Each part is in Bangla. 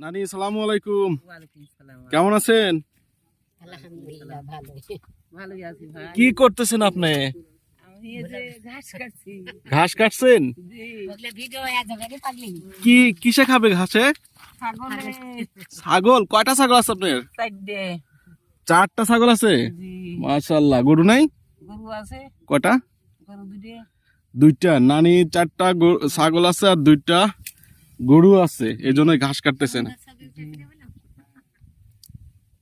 নানি সালামু আলাইকুম। ওয়ালাইকুম কেমন আছেন? আলহামদুলিল্লাহ ভালো ভালোই আছি ভাই। কি করতেছেন আপনি? আমি এই যে ঘাস কাটছেন? জি। ভিডিও এক জায়গায় পাগলি কি কিসে খাবে ঘাসে? ছাগল। কয়টা ছাগল আছে আপনার? চারটা। ছাগল আছে? জি। মাশাল্লাহ গরু নাই? গরু কয়টা? দুইটা। নানি চারটা গরু- ছাগল আছে আর দুইটা। গরু আছে এই জন্য ঘাস কাটতেছেন।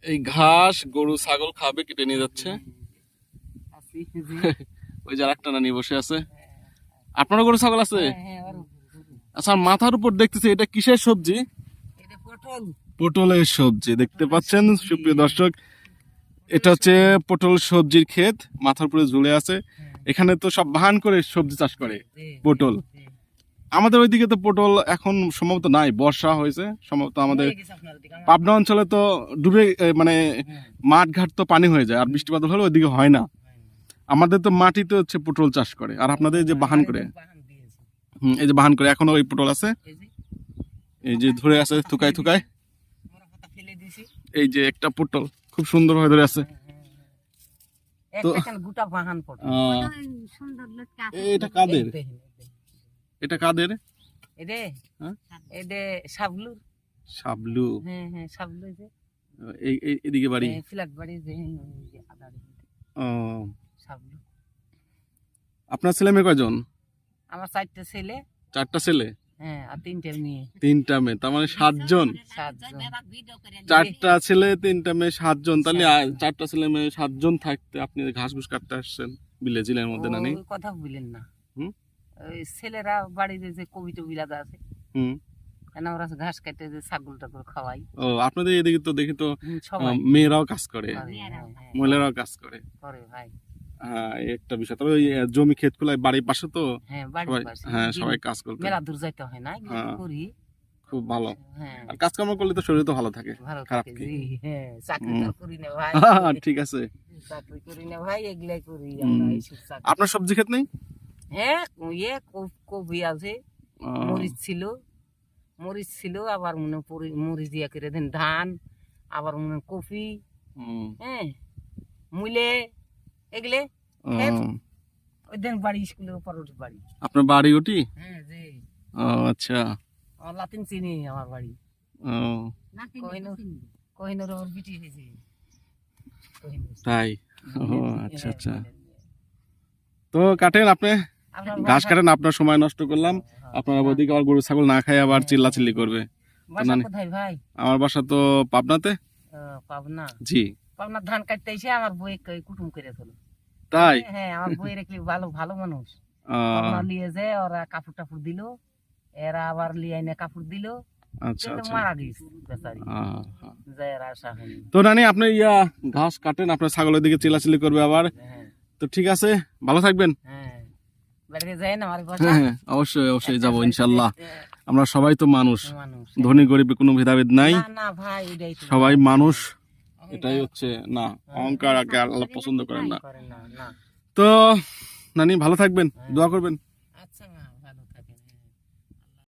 এই ঘাস গরু ছাগল খাবে কেটে নিয়ে যাচ্ছে। ওই যে একটা নানি বসে আছে। আপনারও গরু ছাগল আছে? হ্যাঁ, হ্যাঁ আচ্ছা মাথার উপর দেখতেছি এটা কিসের সবজি? পটলের সবজি দেখতে পাচ্ছেন? সুপ্রিয় দর্শক এটা হচ্ছে পটল সবজির ক্ষেত মাথার উপরে ঝুলে আছে। এখানে তো সব বাহান করে সবজি চাষ করে পটল। আমাদের ওইদিকে তো পটল এখন সম্ভবত নাই বর্ষা হয়েছে সম্ভবত আমাদের হয়ে পাবনা অঞ্চলে তো ডুবে মানে মাঠ ঘাট তো পানি হয়ে যায় আর বৃষ্টিপাত হলে ওইদিকে হয় না। আমাদের তো মাটিতে হচ্ছে পটল চাষ করে আর আপনাদের এই যে বাহান করে। হুম, এই যে বাহান করে এখনও ওই পটল আছে? এই যে, ধরে আছে থুকায় থুকায়। আমরা পাতা ফেলে দিয়েছি। এই যে একটা পটল খুব সুন্দর হয়ে ধরে আছে তো- একটা গোটা বাহান পটল। আহ, সুন্দর লটকা এটা কাদের এই দেখেন, এই দেখেন। এটা কাদের? এদে? এদে সাবলুর সাবলু হ্যাঁ হ্যাঁ সাবলু যে এই এই- এদিকে বাড়ি? ফ্ল্যাট বাড়ি যে ওই যে আদারি ও, সাবলু আপনার ছেলে মেয়ে কয়জন? আমার চারটে ছেলে। চারটা ছেলে? হ্যাঁ আর তিনটে মেয়ে। তিনটা মেয়ে তার মানে সাতজন? চারটা ছেলে তিনটা মেয়ে সাতজন। তাহলে চারটা ছেলে মেয়ে সাতজন থাকতে আপনি ঘাস ঘুষ কাটতে আসছেন বিলে জিলের মধ্যে নানি কথা বলেন না। হুম? ওই ছেলেরা বাড়িতে যে কবিতা বিলাদা আছে কেন ঘাস কাটে যে ছাগল টাগল খাওয়াই ও আপনাদের এদিকে তো দেখি তো মেয়েরাও কাজ করে। করে, হ্যাঁ, হ্যাঁ, মহিলারাও কাজ করে। করে ভাই। হ্যাঁ একটা বিষয়। তবে জমি ক্ষেত খোলায় বাড়ির পাশে তো? হ্যাঁ সবাই হ্যাঁ কাজ করতে। মেলা দূর যাইতে হয় না হ্যাঁ। করি খুব ভালো। হ্যাঁ। আর কাজকর্ম করলে তো শরীর তো ভালো থাকে। খারাপ কি? হ্যাঁ ঠিক আছে। চাকরি করি না ভাই এগুলাই করি। আপনার সবজি ক্ষেত নেই? হ্যাঁ ইয়ে ক- কপি আছে। মরিচ ছিল। মরিচ ছিল আবার মনে হয় পরি- মরিচ দিয়া করে দেন। ধান আবার মনে হয় কপি। হ্যাঁ মুলে এগুলে ওই দেন বাড়ি স্কুলের উপর ওঠে বাড়ি। আপনার বাড়ি ওটি? হ্যাঁ জি। ও আচ্ছা। আমার লাতিন চিনি আমার বাড়ি। ও। কহিনুর কহিনুর ওর বিটি হয়েছে। তাই? ও আচ্ছা আচ্ছা। তো কাটেন আপনি। ঘাস কাটেন আপনার সময় নষ্ট করলাম। হ্যাঁ, আপনার ওদিকে আবার গরু ছাগল না খাই আবার চিল্লা চিল্লি করবে। আমার বাসা তো পাবনাতে। পাবনা? জি। পাবনা ধান কাটতে এসে আমার বই কুটুম করে তোলো তাই? হ্যাঁ আমার বই ভালো ভালো মানুষ। আহ, পাবনা যে ওরা কাপড় টাপড় দিল এরা আবার লিয়ে এনে কাপড় দিল। আচ্ছা আচ্ছা। হ্যাঁ। তো নানি আপনি ইয়া ঘাস কাটেন আপনার ছাগলের দিকে চিল্লাচিল্লি করবে আবার। হ্যাঁ। তো ঠিক আছে ভালো থাকবেন। হ্যাঁ হ্যাঁ হ্যাঁ অবশ্যই অবশ্যই যাব ইনশাল্লাহ। আমরা সবাই তো মানুষ। ধনী গরিবের কোনো ভেদাভেদ নাই। সবাই মানুষ। এটাই হচ্ছে না অহংকার আগে আল্লাহ পছন্দ করেন না। করে না না। তো নানি ভালো থাকবেন দোয়া করবেন।